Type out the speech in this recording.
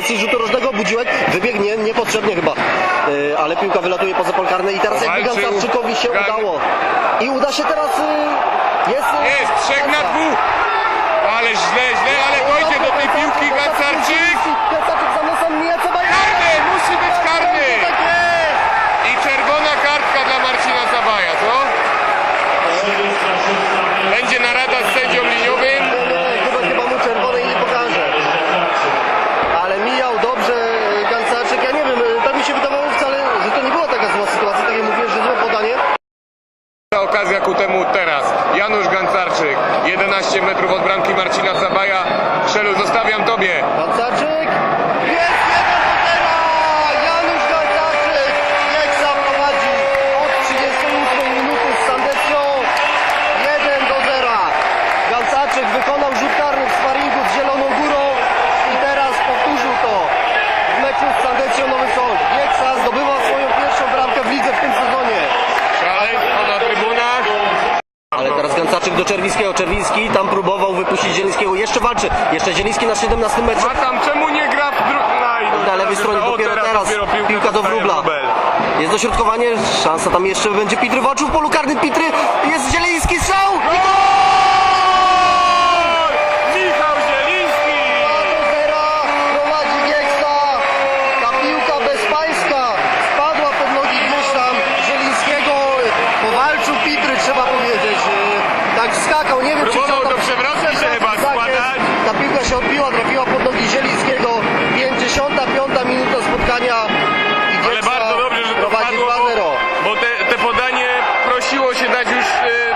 pozycji rzutu rożnego, Budziłek wybiegnie niepotrzebnie chyba, yy, ale piłka wylatuje poza pol karny i teraz jakby Gansarczykowi się Gan... udało. I uda się teraz, yy, jest... Y, jest, trzech na dwóch, ale źle, źle, Okazja ku temu teraz. Janusz Gancarczyk, 11 metrów od bramki Marcina Cabaja, do Czerwińskiego. Czerwiński tam próbował wypuścić Zielińskiego. Jeszcze walczy. Jeszcze Zieliński na 17 meczu. A tam czemu nie gra w dru... na, na lewej stronie dopiero teraz, piłka, do wróbla. Jest dośrodkowanie, szansa tam jeszcze będzie Pitry walczył w polu karnym Pitry. Jest Zieliński strzał i gol! trzeba powiedzieć, trafiła pod nogi Zielińskiego. 55 minuta spotkania i Ale bardzo dobrze, że to padło, Bo, bo te, te podanie prosiło się dać już... Yy